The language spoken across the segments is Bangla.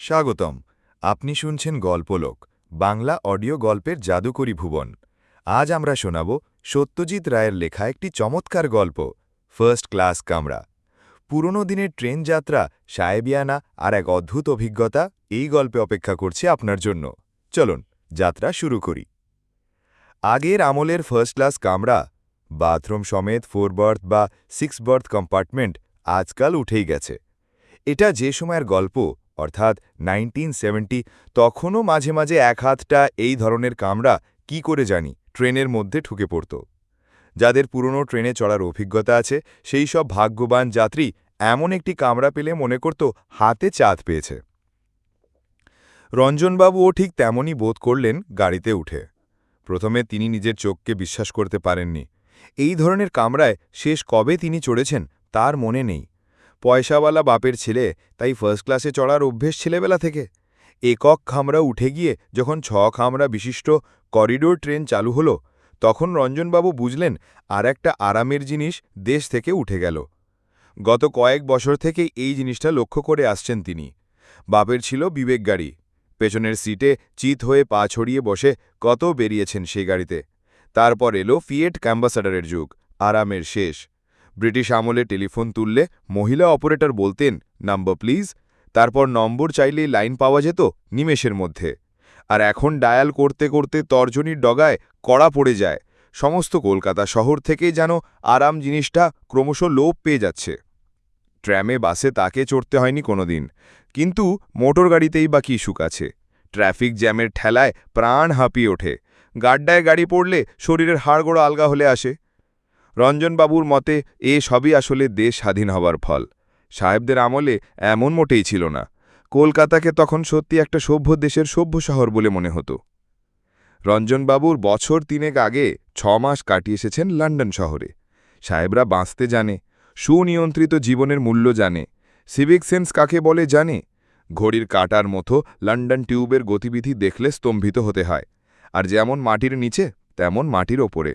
স্বাগতম। আপনি শুনছেন গল্পলোক, বাংলা অডিও গল্পের জাদুকরী ভুবন। আজ আমরা শোনাব সত্যজিৎ রায়ের লেখা একটি চমৎকার গল্প, ফার্স্ট ক্লাস কামরা। পুরনো দিনের ট্রেন যাত্রা, সায়েবিয়ানা আর এক অদ্ভুত অভিজ্ঞতা, এই গল্পে অপেক্ষা করছে আপনার জন্য। চলুন, যাত্রা শুরু করি। আগের আমলের ফার্স্ট ক্লাস কামরা, বাথরুম সমেত ফোর বার্থ বা সিক্স বার্থ কম্পার্টমেন্ট আজকাল উঠেই গেছে। এটা যে সময়ের গল্প অর্থাৎ নাইনটিন সেভেন্টি, তখনও মাঝে মাঝে এক হাতটা এই ধরনের কামরা কি করে জানি ট্রেনের মধ্যে ঢুকে পড়ত। যাদের পুরনো ট্রেনে চড়ার অভিজ্ঞতা আছে, সেই সব ভাগ্যবান যাত্রী এমন একটি কামরা পেলে মনে করত হাতে চাঁদ পেয়েছে। রঞ্জনবাবুও ঠিক তেমনই বোধ করলেন গাড়িতে উঠে। প্রথমে তিনি নিজের চোখকে বিশ্বাস করতে পারেননি। এই ধরনের কামরায় শেষ কবে তিনি চড়েছেন তার মনে নেই। পয়সাওয়ালা বাপের ছেলে, তাই ফার্স্ট ক্লাসে চড়ার অভ্যেস ছেলেবেলা থেকে। একক খামরা উঠে গিয়ে যখন ছ খামরা বিশিষ্ট করিডোর ট্রেন চালু হলো, তখন রঞ্জনবাবু বুঝলেন আর একটা আরামের জিনিস দেশ থেকে উঠে গেল। গত কয়েক বছর থেকে এই জিনিসটা লক্ষ্য করে আসছেন তিনি। বাপের ছিল বিবেক গাড়ি। পেছনের সিটে চিত হয়ে পা ছড়িয়ে বসে কত বেরিয়েছেন সেই গাড়িতে। তারপর এলো ফিয়েট ক্যাম্বাসাডারের যুগ, আরামের শেষ। ব্রিটিশ আমলে টেলিফোন তুললে মহিলা অপারেটর বলতেন, নাম্বার প্লিজ। তারপর নম্বর চাইলেই লাইন পাওয়া যেত নিমেষের মধ্যে। আর এখন ডায়াল করতে করতে তর্জনীর ডগায় কড়া পড়ে যায়। সমস্ত কলকাতা শহর থেকেই যেন আরাম জিনিসটা ক্রমশ লোপ পেয়ে যাচ্ছে। ট্র্যামে, বাসে তাকে চড়তে হয়নি কোনোদিন। কিন্তু মোটর গাড়িতেই বা কী সুখ আছে? ট্রাফিক জ্যামের ঠেলায় প্রাণ হাঁপিয়ে ওঠে। গাড্ডায় গাড়ি পড়লে শরীরের হাড়গোড়া আলগা হলে আসে। রঞ্জনবাবুর মতে, এ সবই আসলে দেশ স্বাধীন হবার ফল। সাহেবদের আমলে এমন মোটেই ছিল না। কলকাতাকে তখন সত্যি একটা সভ্য দেশের সভ্য শহর বলে মনে হতো। রঞ্জনবাবুর বছর তিনেক আগে ছ মাস কাটিয়ে এসেছেন লন্ডন শহরে। সাহেবরা বাঁচতে জানে, সুনিয়ন্ত্রিত জীবনের মূল্য জানে, সিভিক সেন্স কাকে বলে জানে। ঘড়ির কাটার মতো লন্ডন টিউবের গতিবিধি দেখলে স্তম্ভিত হতে হয়। আর যেমন মাটির নিচে, তেমন মাটির ওপরে।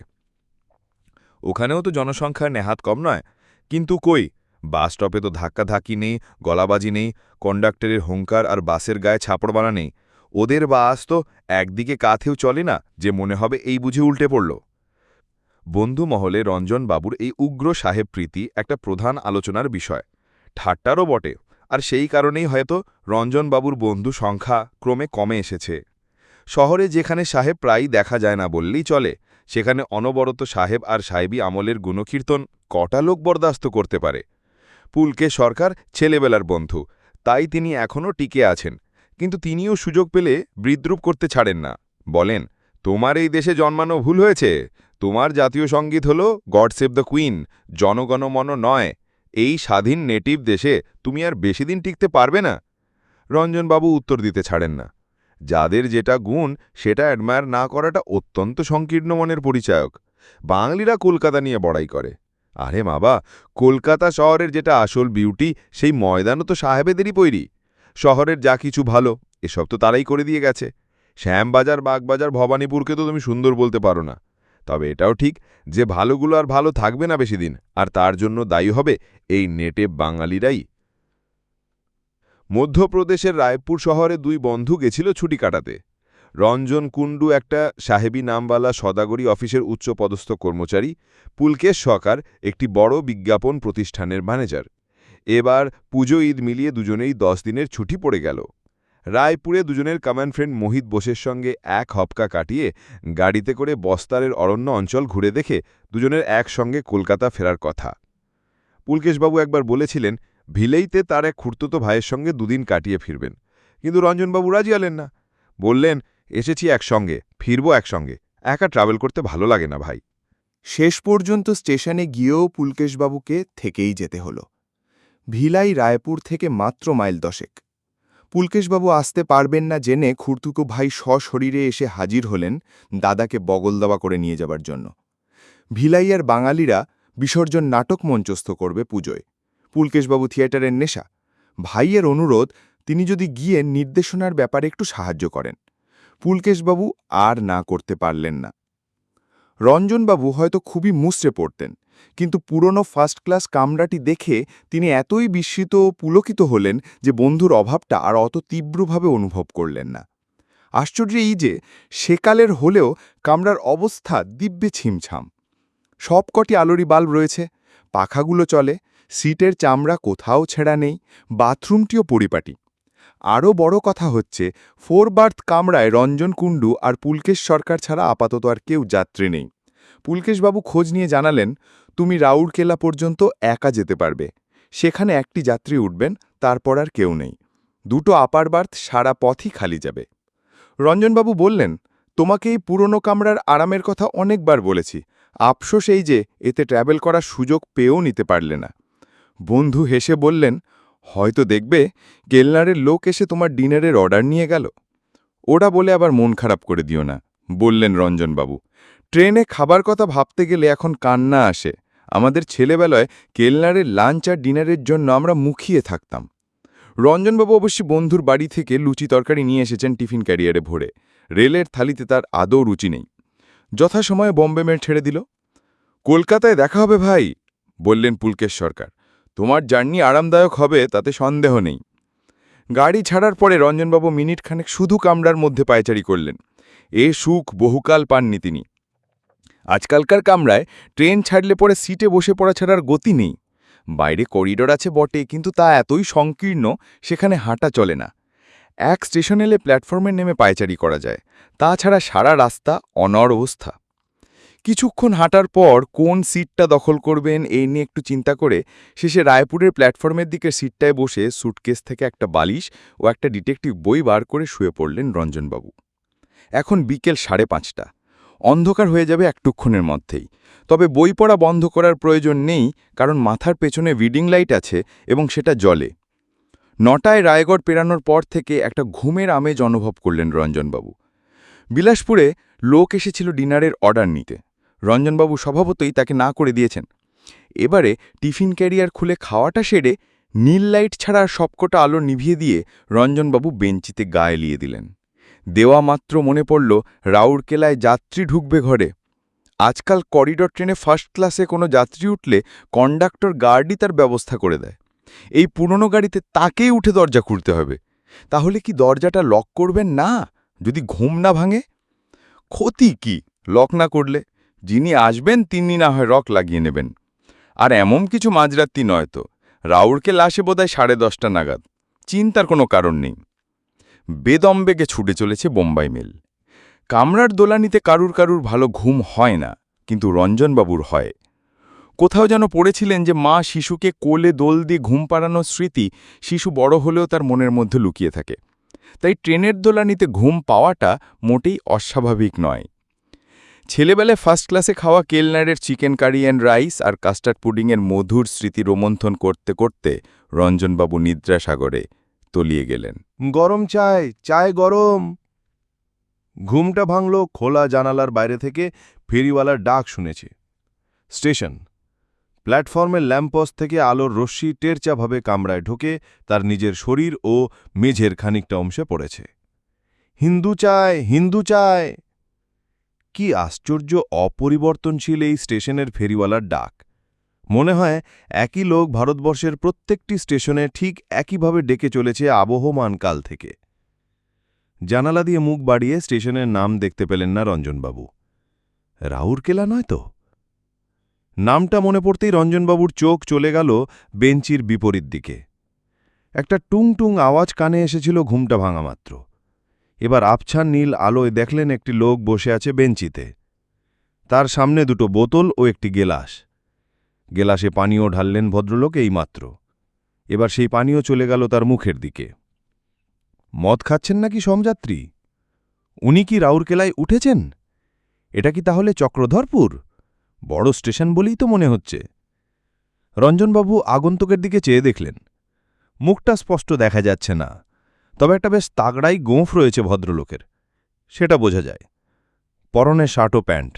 ওখানেও তো জনসংখ্যার নেহাত কম নয়। কিন্তু কই? বাস স্টপে তো ধাক্কাধাক্কি নেই, গলাবাজি নেই, কন্ডাক্টরের হুঙ্কার আর বাসের গায়ে ছাপড়বানা নেই। ওদের বাস তো একদিকে কাথেও চলে না, যে মনে হবে এই বুঝে উল্টে পড়ল। বন্ধু মহলে রঞ্জনবাবুর এই উগ্র সাহেব প্রীতি একটা প্রধান আলোচনার বিষয়। ঠাট্টারও বটে, আর সেই কারণেই হয়তো রঞ্জনবাবুর বন্ধু সংখ্যা ক্রমে কমে এসেছে। শহরে যেখানে সাহেব প্রায়ই দেখা যায় না বললেই চলে সেখানে অনবরত সাহেব আর সাহেবী আমলের গুণকীর্তন কটা লোক বরদাস্ত করতে পারে? পুলকে সরকার ছেলেবেলার বন্ধু, তাই তিনি এখনও টিকে আছেন, কিন্তু তিনিও সুযোগ পেলে বিদ্রুপ করতে ছাড়েন না। বলেন, তোমার এই দেশে জন্মানো ভুল হয়েছে। তোমার জাতীয় সংগীত হল God save the Queen Janaganamana নয়। এই স্বাধীন নেটিভ দেশে তুমি আর বেশি দিন টিকতে পারবে না? রঞ্জনবাবু উত্তর দিতে ছাড়েন না। যাদের যেটা গুণ, সেটা অ্যাডমায়ার না করাটা অত্যন্ত সংকীর্ণ মনের পরিচায়ক। বাঙালিরা কলকাতা নিয়ে বড়াই করে। আরে বাবা কলকাতা শহরের যেটা আসল বিউটি সেই ময়দানও তো সাহেবেদেরই পৈরি। শহরের যা কিছু ভালো, এসব তো তারাই করে দিয়ে গেছে। শ্যামবাজার, বাগবাজার, ভবানীপুরকে তো তুমি সুন্দর বলতে পারো না। তবে এটাও ঠিক যে ভালোগুলো আর ভালো থাকবে না বেশি দিন আর তার জন্য দায়ী হবে এই নেটে বাঙালিরাই। মধ্যপ্রদেশের রায়পুর শহরে দুই বন্ধু গেছিল ছুটি কাটাতে। রঞ্জন কুণ্ডু একটা সাহেবী নামওয়ালা সদাগরি অফিসের উচ্চপদস্থ কর্মচারী, পুলকেশ সরকার একটি বড় বিজ্ঞাপন প্রতিষ্ঠানের ম্যানেজার। এবার পুজো ঈদ মিলিয়ে দুজনেই দশ দিনের ছুটি পড়ে গেল। রায়পুরে দুজনের কমন ফ্রেন্ড মোহিত বোসের সঙ্গে এক হপকা কাটিয়ে গাড়িতে করে বস্তারের অরণ্য অঞ্চল ঘুরে দেখে দুজনের একসঙ্গে কলকাতা ফেরার কথা। পুলকেশবাবু একবার বলেছিলেন ভিলেইতে তার এক খুঁড়তুতো ভাইয়ের সঙ্গে দুদিন কাটিয়ে ফিরবেন। কিন্তু রঞ্জনবাবু রাজি আলেন না। বললেন, এসেছি একসঙ্গে, ফিরব একসঙ্গে। একা ট্রাভেল করতে ভালো লাগে না ভাই। শেষ পর্যন্ত স্টেশনে গিয়েও পুলকেশবাবুকে থেকেই যেতে হল। ভিলাই রায়পুর থেকে মাত্র মাইল দশেক। পুলকেশবাবু আসতে পারবেন না জেনে খুর্তুকো ভাই সশরীরে এসে হাজির হলেন দাদাকে বগল দাবা করে নিয়ে যাবার জন্য। ভিলাইয়ার বাঙালিরা বিসর্জন নাটক মঞ্চস্থ করবে পুজোয়। পুলকেশবাবু থিয়েটারের নেশা। ভাইয়ের অনুরোধ, তিনি যদি গিয়ে নির্দেশনার ব্যাপারে একটু সাহায্য করেন। পুলকেশবাবু আর না করতে পারলেন না। রঞ্জনবাবু হয়তো খুবই মুসড়ে পড়তেন, কিন্তু পুরনো ফার্স্ট ক্লাস কামরাটি দেখে তিনি এতই বিস্মিত ও পুলকিত হলেন যে বন্ধুর অভাবটা আর অত তীব্রভাবে অনুভব করলেন না। আশ্চর্য এই যে, সেকালের হলেও কামরার অবস্থা দিব্যে ছিমছাম। সবকটি আলোরি বাল্ব রয়েছে, পাখাগুলো চলে সিটের চামড়া কোথাও ছেঁড়া নেই, বাথরুমটিও পরিপাটি। আরও বড় কথা হচ্ছে ফোর বার্থ কামরায় রঞ্জন কুণ্ডু আর পুলকেশ সরকার ছাড়া আপাতত আর কেউ যাত্রী নেই। পুলকেশবাবু খোঁজ নিয়ে জানালেন, তুমি রাউরকেলা পর্যন্ত একা যেতে পারবে। সেখানে একটি যাত্রী উঠবেন, তারপর আর কেউ নেই। দুটো আপার বার্থ সারা পথই খালি যাবে। রঞ্জনবাবু বললেন, তোমাকে এই পুরনো কামরার আরামের কথা অনেকবার বলেছি। আফসোস এই যে, এতে ট্র্যাভেল করার সুযোগ পেয়েও নিতে পারলে না। বন্ধু হেসে বললেন, হয়তো দেখবে, কেলনারের লোক এসে তোমার ডিনারের অর্ডার নিয়ে গেল। ওটা বলে আবার মন খারাপ করে দিও না। বললেন রঞ্জনবাবু। ট্রেনে খাবার কথা ভাবতে গেলে এখন কান্না আসে। আমাদের ছেলেবেলায় কেলনারের লাঞ্চ আর ডিনারের জন্য আমরা মুখিয়ে থাকতাম। রঞ্জনবাবু অবশ্যই বন্ধুর বাড়ি থেকে লুচি তরকারি নিয়ে এসেছেন টিফিন ক্যারিয়ারে ভরে। রেলের থালিতে তার আদৌ রুচি নেই। যথাসময়ে বম্বে মেল ছেড়ে দিল। কলকাতায় দেখা হবে ভাই, বললেন পুলকেশ সরকার। তোমার জার্নি আরামদায়ক হবে, তাতে সন্দেহ নেই। গাড়ি ছাড়ার পরে রঞ্জনবাবু মিনিটখানেক শুধু কামরার মধ্যে পায়চারি করলেন। এ সুখ বহুকাল পাননি তিনি। আজকালকার কামরায় ট্রেন ছাড়লে পরে সিটে বসে পড়া ছাড়ার গতি নেই। বাইরে করিডোর আছে বটে, কিন্তু তা এতই সংকীর্ণ, সেখানে হাঁটা চলে না। এক স্টেশন এলে প্ল্যাটফর্মে নেমে পায়চারি করা যায়। তাছাড়া সারা রাস্তা অনর অবস্থা। কিছুক্ষণ হাঁটার পর কোন সিটটা দখল করবেন এই নিয়ে একটু চিন্তা করে শেষে রায়পুরের প্ল্যাটফর্মের দিকে সিটটায় বসে সুটকেস থেকে একটা বালিশ ও একটা ডিটেকটিভ বই বার করে শুয়ে পড়লেন রঞ্জনবাবু। এখন বিকেল সাড়ে পাঁচটা। অন্ধকার হয়ে যাবে একটুক্ষণের মধ্যেই। তবে বই পড়া বন্ধ করার প্রয়োজন নেই কারণ মাথার পেছনে রিডিং লাইট আছে এবং সেটা জলে নটায় রায়গড় পেরানোর পর থেকে একটা ঘুমের আমেজ অনুভব করলেন রঞ্জনবাবু। বিলাসপুরে লোক এসেছিল ডিনারের অর্ডার নিতে। রঞ্জনবাবু স্বভাবতই তাকে না করে দিয়েছেন। এবারে টিফিন ক্যারিয়ার খুলে খাওয়াটা সেরে নীল লাইট ছাড়া সবকটা আলো নিভিয়ে দিয়ে রঞ্জনবাবু বেঞ্চিতে গা এলিয়ে দিলেন। দেওয়া মাত্র মনে পড়ল রাউরকেলায় যাত্রী ঢুকবে ঘরে। আজকাল করিডর ট্রেনে ফার্স্ট ক্লাসে কোনো যাত্রী উঠলে কন্ডাক্টর গার্ডই তার ব্যবস্থা করে দেয়। এই পুরনো গাড়িতে তাকেই উঠে দরজা খুলতে হবে। তাহলে কি দরজাটা লক করবেন না? যদি ঘুম না ভাঙে? ক্ষতি কি লক না করলে? যিনি আসবেন, তিনি না হয় রক লাগিয়ে নেবেন। আর এমন কিছু মাঝরাত্রি নয় তো, রাউরকে লাশে বোধহয় সাড়ে দশটা নাগাদ। চিন্তার কোনো কারণ নেই। বেদম্বেগে ছুটে চলেছে বোম্বাই মেল। কামরার দোলানিতে কারুর কারুর ভালো ঘুম হয় না, কিন্তু রঞ্জনবাবুর হয়। কোথাও যেন পড়েছিলেন যে মা শিশুকে কোলে দোল দিয়ে ঘুম পাড়ানোর স্মৃতি শিশু বড় হলেও তার মনের মধ্যে লুকিয়ে থাকে। তাই ট্রেনের দোলানিতে ঘুম পাওয়াটা মোটেই অস্বাভাবিক নয়। ছেলেবেলায় ফার্স্ট ক্লাসে খাওয়া কেলনারের চিকেন কারি অ্যান্ড রাইস আর কাস্টার্ড পুডিংয়ের মধুর স্মৃতি রোমন্থন করতে করতে রঞ্জনবাবু নিদ্রাসাগরে তলিয়ে গেলেন। গরম চায় চায় গরম। ঘুমটা ভাঙল, খোলা জানালার বাইরে থেকে ফেরিওয়ালার ডাক শুনেছে। স্টেশন। প্ল্যাটফর্মের ল্যাম্পোস্ট থেকে আলোর রশ্মি টেরচাভাবে কামরায় ঢোকে, তার নিজের শরীর ও মেঝের খানিকটা অংশে পড়েছে। হিন্দু চায় হিন্দু চায় কি আশ্চর্য অপরিবর্তনশীল এই স্টেশনের ফেরিওয়ালার ডাক। মনে হয় একই লোক ভারতবর্ষের প্রত্যেকটি স্টেশনে ঠিক একইভাবে ডেকে চলেছে আবহমান কাল থেকে। জানালা দিয়ে মুখ বাড়িয়ে স্টেশনের নাম দেখতে পেলেন না রঞ্জনবাবু। রাউরকেলা নয় তো? নামটা মনে পড়তেই রঞ্জনবাবুর চোখ চলে গেল বেঞ্চির বিপরীত দিকে। একটা টুং টুং আওয়াজ কানে এসেছিল ঘুমটা ভাঙা মাত্র। এবার আবছান নীল আলোয় দেখলেন একটি লোক বসে আছে বেঞ্চিতে। তার সামনে দুটো বোতল ও একটি গেলাস। গেলাসে পানীয় ঢাললেন ভদ্রলোক এইমাত্র। এবার সেই পানীয় চলে গেল তার মুখের দিকে। মদ খাচ্ছেন নাকি সমযাত্রী? উনি কি রাউরকেলায় উঠেছেন? এটা কি তাহলে চক্রধরপুর? বড় স্টেশন বলেই তো মনে হচ্ছে। রঞ্জনবাবু আগন্তুকের দিকে চেয়ে দেখলেন। মুখটা স্পষ্ট দেখা যাচ্ছে না। তবে একটা বেশ তাগড়াই গোঁফ রয়েছে ভদ্রলোকের, সেটা বোঝা যায়। পরনে শার্ট ও প্যান্ট,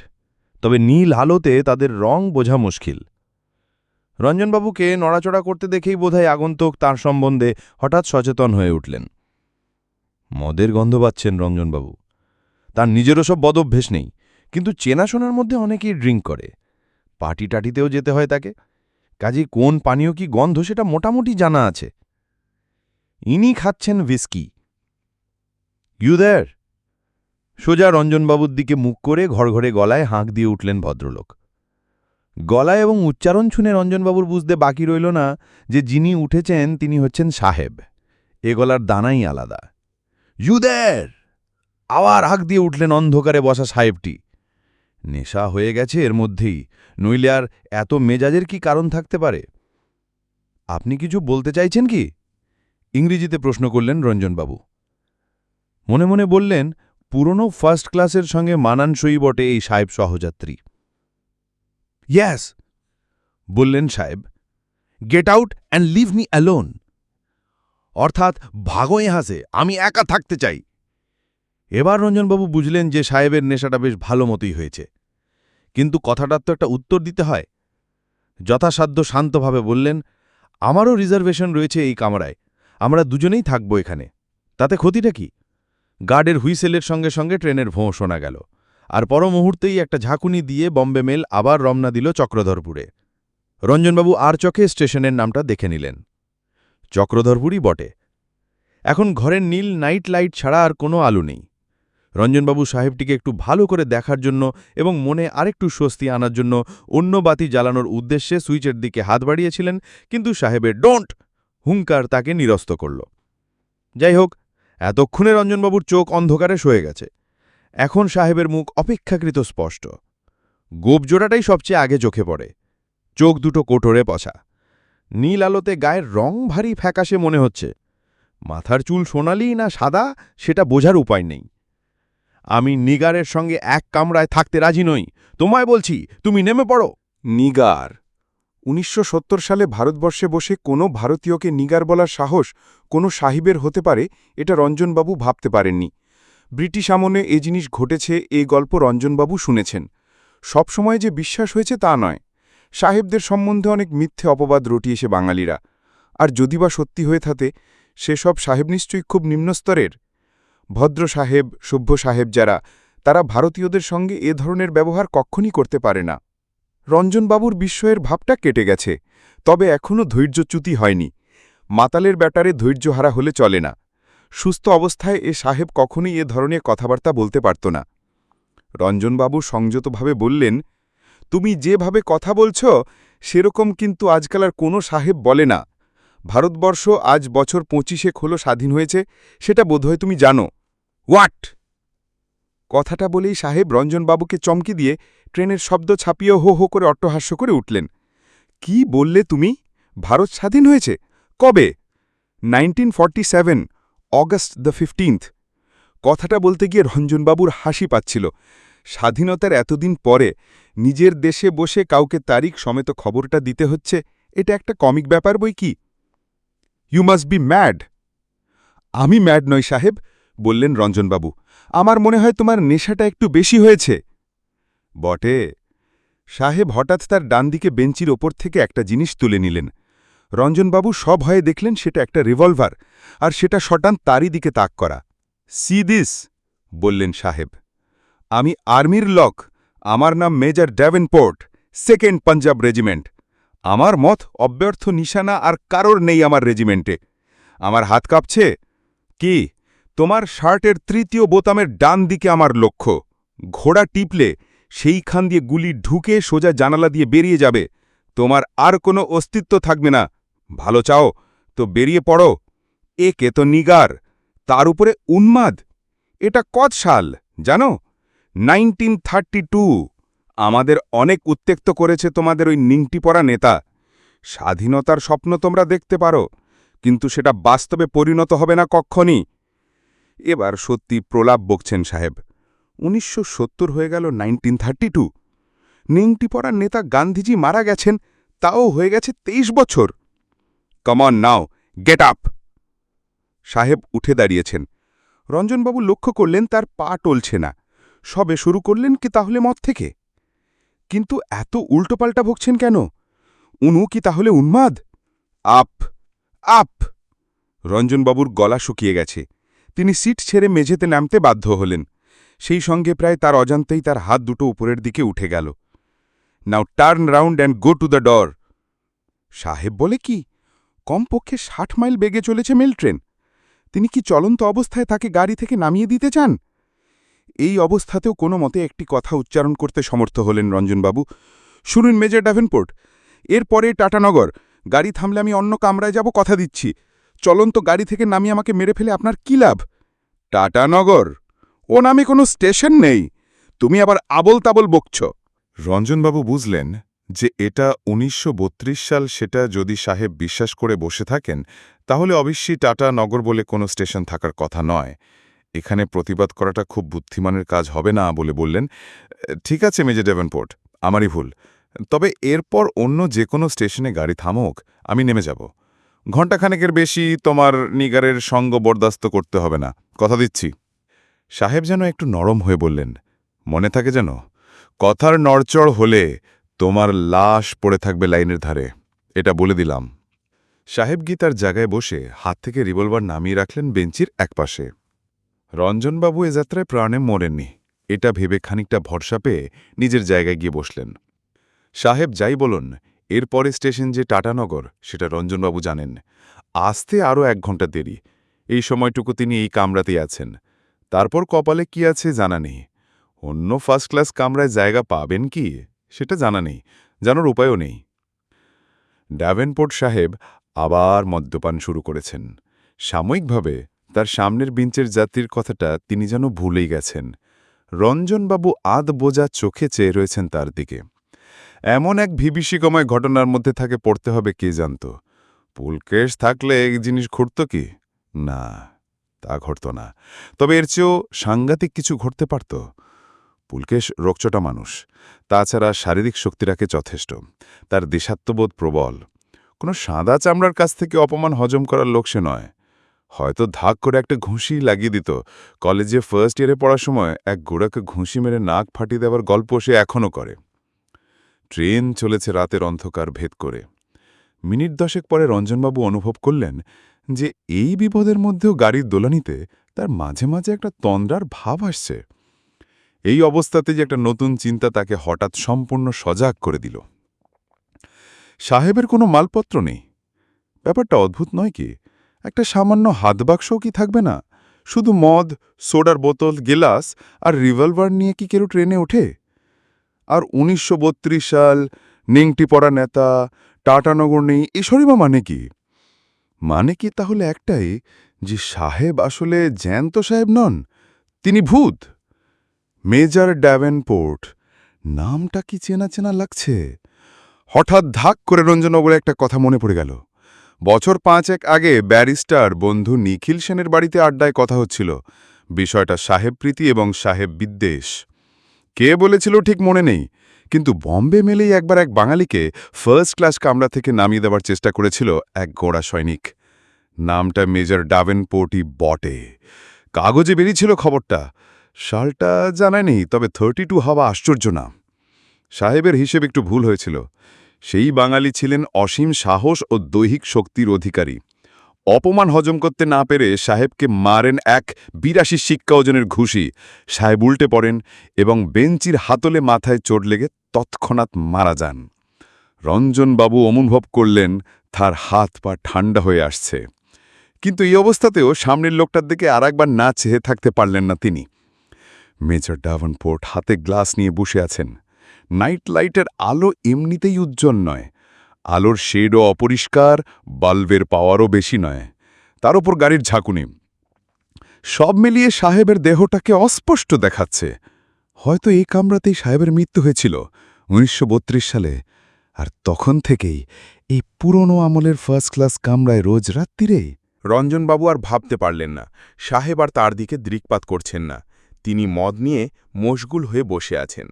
তবে নীল আলোতে তাদের রং বোঝা মুশকিল। রঞ্জনবাবুকে নড়াচড়া করতে দেখেই বোধহয় আগন্তুক তার সম্বন্ধে হঠাৎ সচেতন হয়ে উঠলেন। মদের গন্ধ পাচ্ছেন রঞ্জনবাবু। তার নিজেরও সব বদভ্যেস নেই, কিন্তু চেনাশোনার মধ্যে অনেকেই ড্রিঙ্ক করে। পার্টি টাটিতেও যেতে হয় তাকে। কাজে কোন পানীয় কি গন্ধ সেটা মোটামুটি জানা আছে। ইনি খাচ্ছেন ভিস্কি ইউদের সোজা রঞ্জনবাবুর দিকে মুখ করে ঘরঘরে গলায় হাঁক দিয়ে উঠলেন ভদ্রলোক। গলায় এবং উচ্চারণ শুনে রঞ্জনবাবুর বুঝতে বাকি রইল না যে যিনি উঠেছেন তিনি হচ্ছেন সাহেব। এ গলার দানাই আলাদা। ইউদের আবার হাঁক দিয়ে উঠলেন অন্ধকারে বসা সাহেবটি। নেশা হয়ে গেছে এর মধ্যেই, নইলে আর এত মেজাজের কি কারণ থাকতে পারে? আপনি কিছু বলতে চাইছেন কি? ইংরেজিতে প্রশ্ন করলেন রঞ্জনবাবু। মনে মনে বললেন, পুরনো ফার্স্ট ক্লাসের সঙ্গে মানানসই বটে এই সাহেব সহযাত্রী। ইয়াস বললেন সাহেব get out and leave me alone অর্থাৎ ভাগো হাসে আমি একা থাকতে চাই। এবার রঞ্জনবাবু বুঝলেন যে সাহেবের নেশাটা বেশ ভালো মতোই হয়েছে। কিন্তু কথাটার তো একটা উত্তর দিতে হয়। যথাসাধ্য শান্তভাবে বললেন, আমারও রিজার্ভেশন রয়েছে এই কামরায়। আমরা দুজনেই থাকব এখানে। তাতে ক্ষতিটা কি? গার্ডের হুইসেলের সঙ্গে সঙ্গে ট্রেনের ভোঁ শোনা গেল, আর পর মুহূর্তেই একটা ঝাঁকুনি দিয়ে বম্বে মেল আবার রমনা দিল চক্রধরপুরে। রঞ্জনবাবু আর চোখে স্টেশনের নামটা দেখে নিলেন। চক্রধরপুরই বটে। এখন ঘরের নীল নাইট লাইট ছাড়া আর কোনো আলো নেই। রঞ্জনবাবু সাহেবটিকে একটু ভালো করে দেখার জন্য এবং মনে আরেকটু স্বস্তি আনার জন্য অন্য বাতি জ্বালানোর উদ্দেশ্যে সুইচের দিকে হাত বাড়িয়েছিলেন, কিন্তু সাহেবের ডোন্ট হুঙ্কার তাকে নিরস্ত করল। যাই হোক এতক্ষণে রঞ্জনবাবুর চোখ অন্ধকারে সয়ে গেছে। এখন সাহেবের মুখ অপেক্ষাকৃত স্পষ্ট। গোপজোড়াটাই সবচেয়ে আগে চোখে পড়ে। চোখ দুটো কোটরে পছা নীল আলোতে গায়ের রং ভারী ফ্যাকাশে মনে হচ্ছে। মাথার চুল সোনালি না সাদা, সেটা বোঝার উপায় নেই। আমি নিগারের সঙ্গে এক কামরায় থাকতে রাজি নই। তোমায় বলছি, তুমি নেমে পড়ো। নিগার। উনিশশো সত্তর সালে ভারতবর্ষে বসে কোনো ভারতীয়কে নিগার বলার সাহস কোনো সাহিবের হতে পারে এটা রঞ্জনবাবু ভাবতে পারেননি। ব্রিটিশ আমনে এ জিনিস ঘটেছে এই গল্প রঞ্জনবাবু শুনেছেন। সবসময় যে বিশ্বাস হয়েছে তা নয়। সাহেবদের সম্বন্ধে অনেক মিথ্যে অপবাদ রটিয়েছে বাঙালিরা। আর যদি বা সত্যি হয়ে থাকে, সেসব সাহেব নিশ্চয়ই খুব নিম্নস্তরের। ভদ্র সাহেব, সভ্য সাহেব যারা, তারা ভারতীয়দের সঙ্গে এ ধরনের ব্যবহার কক্ষণই করতে পারে না। রঞ্জনবাবুর বিস্ময়ের ভাবটা কেটে গেছে, তবে এখনও ধৈর্যচ্যুতি হয়নি। মাতালের ব্যাটারে ধৈর্যহারা হলে চলে না। সুস্থ অবস্থায় এ সাহেব কখনোই এ ধরনের কথাবার্তা বলতে পারত না। রঞ্জনবাবু সংযতভাবে বললেন, তুমি যেভাবে কথা বলছ, সেরকম কিন্তু আজকাল আর কোনো সাহেব বলে না। ভারতবর্ষ আজ বছর পঁচিশে খোলো স্বাধীন হয়েছে, সেটা বোধহয় তুমি জানো। হোয়াট? কথাটা বলেই সাহেব রঞ্জনবাবুকে চমকি দিয়ে ট্রেনের শব্দ ছাপিয়ে হো হো করে অট্টহাস্য করে উঠলেন। কি বললে তুমি? ভারত স্বাধীন হয়েছে? কবে? Nineteen forty seven, August the fifteenth. কথাটা বলতে গিয়ে রঞ্জনবাবুর হাসি পাচ্ছিল। স্বাধীনতার এতদিন পরে নিজের দেশে বসে কাউকে তারিখ সমেত খবরটা দিতে হচ্ছে, এটা একটা কমিক ব্যাপার বই কি? ইউ মাস্ট বি ম্যাড আমি ম্যাড নই সাহেব, বললেন রঞ্জনবাবু। আমার মনে হয় তোমার নেশাটা একটু বেশি হয়েছে। বটে। সাহেব হঠাৎ তার ডান দিকে বেঞ্চির ওপর থেকে একটা জিনিস তুলে নিলেন। রঞ্জনবাবু সব হয়ে দেখলেন সেটা একটা রিভলভার, আর সেটা শটান তারই দিকে তাক করা। সি দিস, বললেন সাহেব। আমি আর্মির লক, আমার নাম Major Davenport, second Punjab regiment. আমার মত অব্যর্থ নিশানা আর কারোর নেই আমার রেজিমেন্টে। আমার হাত কাঁপছে? কি? তোমার শার্টের তৃতীয় বোতামের ডান দিকে আমার লক্ষ্য। ঘোড়া টিপলে সেইখান দিয়ে গুলি ঢুকে সোজা জানালা দিয়ে বেরিয়ে যাবে। তোমার আর কোনো অস্তিত্ব থাকবে না। ভালো চাও, তো বেরিয়ে পড়ো। এ কে তো নিগার, তার উপরে উন্মাদ। এটা কত সাল জানো? নাইনটিন আমাদের অনেক উত্তেক্ত করেছে তোমাদের ওই নিংটি পড়া নেতা। স্বাধীনতার স্বপ্ন তোমরা দেখতে পারো, কিন্তু সেটা বাস্তবে পরিণত হবে না কক্ষণই এবার সত্যি প্রলাপ বকছেন সাহেব। উনিশশো সত্তর হয়ে গেল নাইনটিন থার্টি টু। নিংটি পড়ার নেতা গান্ধীজি মারা গেছেন, তাও হয়ে গেছে তেইশ বছর। কমন নাও গেট আপ সাহেব উঠে দাঁড়িয়েছেন। রঞ্জনবাবু লক্ষ্য করলেন, তার পা টলছে না। সবে শুরু করলেন কি তাহলে মত থেকে? কিন্তু এত উল্টোপাল্টা ভুগছেন কেন? উনু কি তাহলে উন্মাদ? Up up! রঞ্জনবাবুর গলা শুকিয়ে গেছে। তিনি সিট ছেড়ে মেঝেতে নামতে বাধ্য হলেন। সেই সঙ্গে প্রায় তার অজান্তেই তার হাত দুটো উপরের দিকে উঠে গেল। Now turn round and go to the door. সাহেব বলে, কি? কমপক্ষে ষাট মাইল বেগে চলেছে মেল ট্রেন। তিনি কি চলন্ত অবস্থায় তাকে গাড়ি থেকে নামিয়ে দিতে চান? এই অবস্থাতেও কোনো মতে একটি কথা উচ্চারণ করতে সমর্থ হলেন রঞ্জনবাবু। শুনুন, মেজর ড্যাভেনপোর্ট এরপরে টাটানগর গাড়ি থামলে আমি অন্য কামরায় যাব, কথা দিচ্ছি। চলন্ত গাড়ি থেকে নামিয়ে আমাকে মেরে ফেলে আপনার কী লাভ? টাটানগর ও নামে কোনো স্টেশন নেই। তুমি আবার আবল তাবল বকছ। রঞ্জনবাবু বুঝলেন যে এটা উনিশশো বত্রিশ সাল সেটা যদি সাহেব বিশ্বাস করে বসে থাকেন, তাহলে অবশ্যই টাটা নগর বলে কোনো স্টেশন থাকার কথা নয়। এখানে প্রতিবাদ করাটা খুব বুদ্ধিমানের কাজ হবে না বলে বললেন, ঠিক আছে, মেজর ডেভেনপোর্ট, আমারই ভুল। তবে এরপর অন্য যে কোনো স্টেশনে গাড়ি থামুক, আমি নেমে যাব। ঘণ্টাখানেকের বেশি তোমার নিগারের সঙ্গ বরদাস্ত করতে হবে না। কথা দিচ্ছি। সাহেব যেন একটু নরম হয়ে বললেন, মনে থাকে যেন? কথার নড়চড় হলে তোমার লাশ পড়ে থাকবে লাইনের ধারে। এটা বলে দিলাম। সাহেব গীতার জায়গায় বসে হাত থেকে রিভলভার নামিয়ে রাখলেন বেঞ্চির একপাশে। রঞ্জনবাবু এ যাত্রায় প্রাণে মরেননি। এটা ভেবে খানিকটা ভরসা পেয়ে নিজের জায়গায় গিয়ে বসলেন। সাহেব যাই বলুন এরপরে স্টেশন যে টাটানগর, সেটা রঞ্জনবাবু জানেন। আসতে আরও এক ঘণ্টা দেরি। এই সময়টুকু তিনি এই কামরাতেই আছেন। তারপর কপালে কি আছে জানা নেই। অন্য ফার্স্ট ক্লাস কামরায় জায়গা পাবেন কি, সেটা জানা নেই। জানার উপায়ও নেই। ড্যাভেনপোর্ট সাহেব আবার মদ্যপান শুরু করেছেন। সাময়িকভাবে তার সামনের বিঞ্চের যাত্রীর কথাটা তিনি যেন ভুলেই গেছেন। রঞ্জনবাবু আধ বোঝা চোখে চেয়ে রয়েছেন তার দিকে। এমন এক ভিবিষিকময় ঘটনার মধ্যে থাকে পড়তে হবে, কে জানত? পুলকেশ থাকলে এই জিনিস ঘটত কি? না, তা ঘটত না। তবে এর চেয়েও সাংঘাতিক কিছু ঘটতে পারত। পুলকেশ রোগচটা মানুষ। তাছাড়া শারীরিক শক্তি রাখে যথেষ্ট। তার দেশাত্মবোধ প্রবল। কোনো সাদা চামড়ার কাছ থেকে অপমান হজম করার লোক সে নয়। হয়তো ধাক করে একটা ঘুষি লাগিয়ে দিত। কলেজে ফার্স্ট ইয়ারে পড়ার সময় এক গোড়াকে ঘুষি মেরে নাক ফাটিয়ে দেওয়ার গল্প সে এখনও করে। ট্রেন চলেছে রাতের অন্ধকার ভেদ করে। মিনিট দশেক পরে রঞ্জনবাবু অনুভব করলেন যে এই বিপদের মধ্যেও গাড়ির দোলানিতে তার মাঝে মাঝে একটা তন্দ্রার ভাব আসছে। এই অবস্থাতে যে একটা নতুন চিন্তা তাকে হঠাৎ সম্পূর্ণ সজাগ করে দিল। সাহেবের কোনো মালপত্র নেই। ব্যাপারটা অদ্ভুত নয় কি? একটা সামান্য হাতবাক্সও কি থাকবে না? শুধু মদ, সোডার বোতল, গেলাস আর রিভলভার নিয়ে কি কেউ ট্রেনে ওঠে? আর উনিশশো বত্রিশ সাল নিংটি পড়া নেতা টাটানগর নেই এসরই বা মানে কি? মানে কি তাহলে একটাই যে সাহেব আসলে জ্যান্ত সাহেব নন, তিনি ভূত? মেজর ড্যাভেনপোর্ট, নামটা কি চেনা চেনা লাগছে? হঠাৎ ধাক করে রঞ্জনগরে একটা কথা মনে পড়ে গেল। বছর পাঁচেক আগে ব্যারিস্টার বন্ধু নিখিল সেনের বাড়িতে আড্ডায় কথা হচ্ছিল। বিষয়টা সাহেব প্রীতি এবং সাহেব বিদ্বেষ। কে বলেছিল ঠিক মনে নেই। কিন্তু বম্বে মেলেই একবার এক বাঙালিকে ফার্স্ট ক্লাস কামরা থেকে নামিয়ে দেওয়ার চেষ্টা করেছিল এক গোড়া সৈনিক। নামটা মেজর ডাভেনপোর্টই বটে। কাগজে বেরিয়েছিল খবরটা। সালটা জানা নেই তবে থার্টি টু হওয়া আশ্চর্য না। সাহেবের হিসেব একটু ভুল হয়েছিল। সেই বাঙালি ছিলেন অসীম সাহস ও দৈহিক শক্তির অধিকারী। অপমান হজম করতে না পেরে সাহেবকে মারেন এক বিরাশি শিক্ষা ওজনের ঘুষি। সাহেব উল্টে পড়েন এবং বেঞ্চির হাতলে মাথায় চোট লেগে তৎক্ষণাৎ মারা যান। রঞ্জনবাবু অনুভব করলেন, তার হাত পা ঠান্ডা হয়ে আসছে। কিন্তু এই অবস্থাতেও সামনের লোকটার দিকে আর একবার না চেয়ে থাকতে পারলেন না তিনি। মেজর ডাভনপোর্ট হাতে গ্লাস নিয়ে বসে আছেন। নাইট লাইটের আলো এমনিতেই উজ্জ্বল নয়। আলোর শেডও অপরিষ্কার, বাল্বের পাওয়ারও বেশি নয়। তার ওপর গাড়ির ঝাঁকুনি। সব মিলিয়ে সাহেবের দেহটাকে অস্পষ্ট দেখাচ্ছে। হয়তো এই কামরাতেই সাহেবের মৃত্যু হয়েছিল, উনিশশো বত্রিশ সালে। আর তখন থেকেই এই পুরনো আমলের ফার্স্ট ক্লাস কামরায় রোজ রাত্রিরেই রঞ্জনবাবু আর ভাবতে পারলেন না, সাহেব আর তার দিকে দৃকপাত করছেন না। তিনি মদ নিয়ে মশগুল হয়ে বসে আছেন।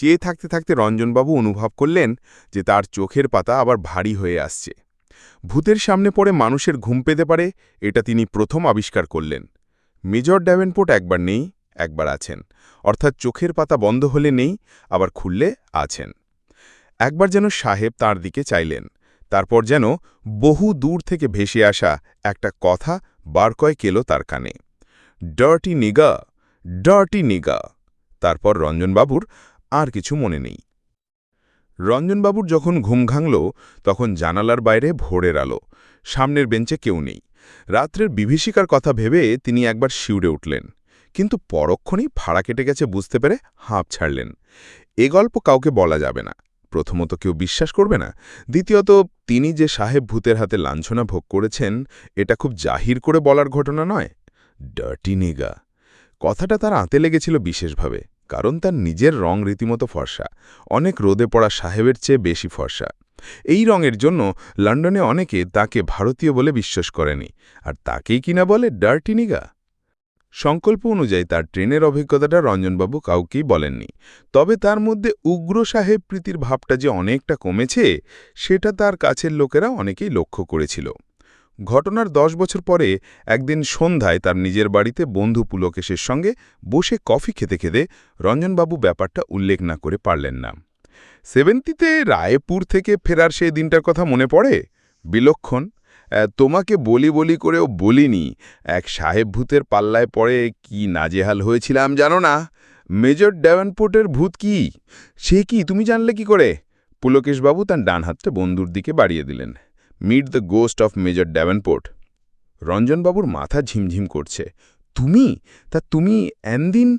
চেয়ে থাকতে থাকতে রঞ্জনবাবু অনুভব করলেন যে তার চোখের পাতা আবার ভারী হয়ে আসছে। ভূতের সামনে পড়ে মানুষের ঘুম পেতে পারে, এটা তিনি প্রথম আবিষ্কার করলেন। মেজর ড্যাভেনপোর্ট একবার নেই, একবার আছেন। অর্থাৎ চোখের পাতা বন্ধ হলে নেই, আবার খুললে আছেন। একবার যেন সাহেব তার দিকে চাইলেন, তারপর যেন বহু দূর থেকে ভেসে আসা একটা কথা বার কয়েক এলো তার কানে। Dirty nigga dirty nigga. তারপর রঞ্জনবাবুর আর কিছু মনে নেই। রঞ্জনবাবুর যখন ঘুম ভাঙল, তখন জানালার বাইরে ভোরের আলো, সামনের বেঞ্চে কেউ নেই। রাত্রের বিভীষিকার কথা ভেবে তিনি একবার শিউরে উঠলেন, কিন্তু পরক্ষণেই ভাড়া কেটে গেছে বুঝতে পেরে হাঁপ ছাড়লেন। এ গল্প কাউকে বলা যাবে না। প্রথমত কেউ বিশ্বাস করবে না। দ্বিতীয়ত, তিনি যে সাহেব ভূতের হাতে লাঞ্ছনা ভোগ করেছেন, এটা খুব জাহির করে বলার ঘটনা নয়। ডার্টি কথাটা তার আঁতে লেগেছিল বিশেষভাবে। কারণ তার নিজের রং রীতিমতো ফর্সা। অনেক রোদে পড়া সাহেবের চেয়ে বেশি ফর্সা। এই রঙের জন্য লন্ডনে অনেকে তাকে ভারতীয় বলে বিশ্বাস করেনি। আর তাকেই কিনা বলে ডার্টিনিগা সংকল্প অনুযায়ী তার ট্রেনের অভিজ্ঞতাটা রঞ্জনবাবু কাউকেই বলেননি। তবে তার মধ্যে উগ্র সাহেব প্রীতির ভাবটা যে অনেকটা কমেছে, সেটা তার কাছের লোকেরা অনেকেই লক্ষ্য করেছিল। ঘটনার দশ বছর পরে একদিন সন্ধ্যায় তার নিজের বাড়িতে বন্ধু পুলকেশের সঙ্গে বসে কফি খেতে খেতে রঞ্জনবাবু ব্যাপারটা উল্লেখ না করে পারলেন না। সেভেন্তিতে রায়পুর থেকে ফেরার সেই দিনটার কথা মনে পড়ে? বিলক্ষণ। তোমাকে বলি বলি করেও বলিনি। এক সাহেব ভূতের পাল্লায় পড়ে কি নাজেহাল হয়েছিলাম জানো না? মেজর ড্যাভেনপোর্টের ভূত কি? সে কি? তুমি জানলে কি করে? পুলকেশবাবু তার ডান হাতটা বন্ধুর দিকে বাড়িয়ে দিলেন। Meet the ghost of Major Davenport রঞ্জনবাবুর মাথা ঝিমঝিম করছে। তুমি? তা তুমি এনদিন?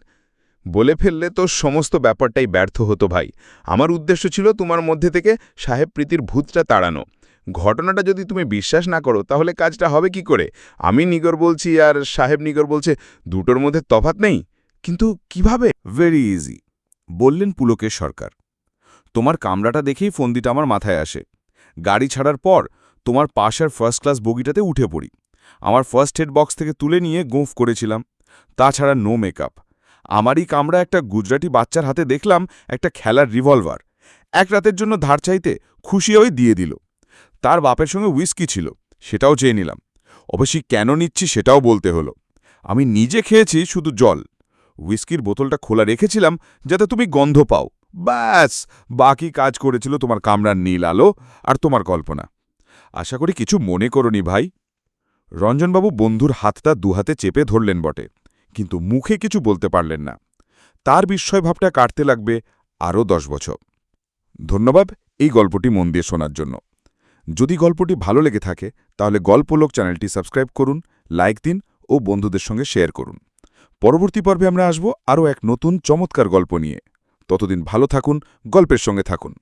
বলে ফেললে তো সমস্ত ব্যাপারটাই ব্যর্থ হতো ভাই। আমার উদ্দেশ্য ছিল তোমার মধ্যে থেকে সাহেব প্রীতির ভূতটা তাড়ানো। ঘটনাটা যদি তুমি বিশ্বাস না করো, তাহলে কাজটা হবে কি করে? আমি নিগর বলছি আর সাহেব নিগর বলছে, দুটোর মধ্যে তফাত নেই? কিন্তু কীভাবে? ভেরি ইজি বললেন পুলকের সরকার। তোমার কামরাটা দেখেই ফন্দিটা আমার মাথায় আসে। গাড়ি ছাড়ার পর তোমার পাশের ফার্স্ট ক্লাস বগিটাতে উঠে পড়ি। আমার ফার্স্ট হেড বক্স থেকে তুলে নিয়ে গোঁফ করেছিলাম। তাছাড়া নো মেকআপ আমারই কামরা একটা গুজরাটি বাচ্চার হাতে দেখলাম একটা খেলার রিভলভার এক রাতের জন্য ধার চাইতে খুশি হয়ে দিয়ে দিল। তার বাপের সঙ্গে উইস্কি ছিল, সেটাও চেয়ে নিলাম। অবশ্যই কেন নিচ্ছি সেটাও বলতে হলো। আমি নিজে খেয়েছি শুধু জল। হুইস্কির বোতলটা খোলা রেখেছিলাম যাতে তুমি গন্ধ পাও। ব্যাস, বাকি কাজ করেছিল তোমার কামরার নীল আলো আর তোমার কল্পনা। আশা করি কিছু মনে করনি ভাই। রঞ্জনবাবু বন্ধুর হাতটা দুহাতে চেপে ধরলেন বটে, কিন্তু মুখে কিছু বলতে পারলেন না। তার বিস্ময়ভাবটা কাটতে লাগবে আরও দশ বছর। ধন্যবাদ এই গল্পটি মন দিয়ে শোনার জন্য। যদি গল্পটি ভালো লেগে থাকে, তাহলে গল্পলোক চ্যানেলটি সাবস্ক্রাইব করুন, লাইক দিন ও বন্ধুদের সঙ্গে শেয়ার করুন। পরবর্তী পর্বে আমরা আসব আরও এক নতুন চমৎকার গল্প নিয়ে। ততদিন ভালো থাকুন, গল্পের সঙ্গে থাকুন.